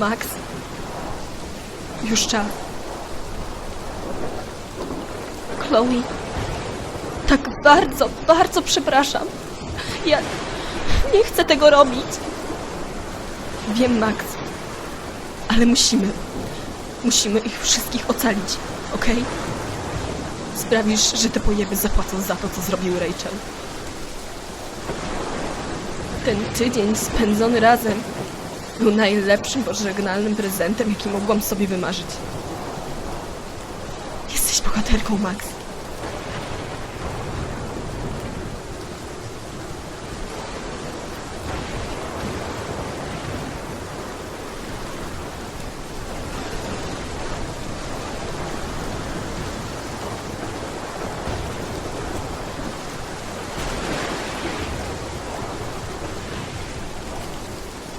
Max, już czas. Chloe, tak bardzo, bardzo przepraszam. Ja nie chcę tego robić. Wiem, Max, ale musimy. Musimy ich wszystkich ocalić, okej? Sprawisz, że te pojeby zapłacą za to, co zrobił Rachel. Ten tydzień spędzony razem był najlepszym pożegnalnym prezentem, jaki mogłam sobie wymarzyć. Jesteś bohaterką, Max.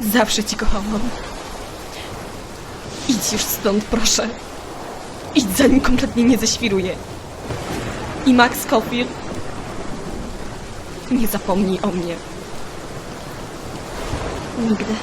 Zawsze ci kochałam. Idź już stąd, proszę. Idź, zanim kompletnie nie zeświruje. I Max Scofield, nie zapomnij o mnie. Nigdy.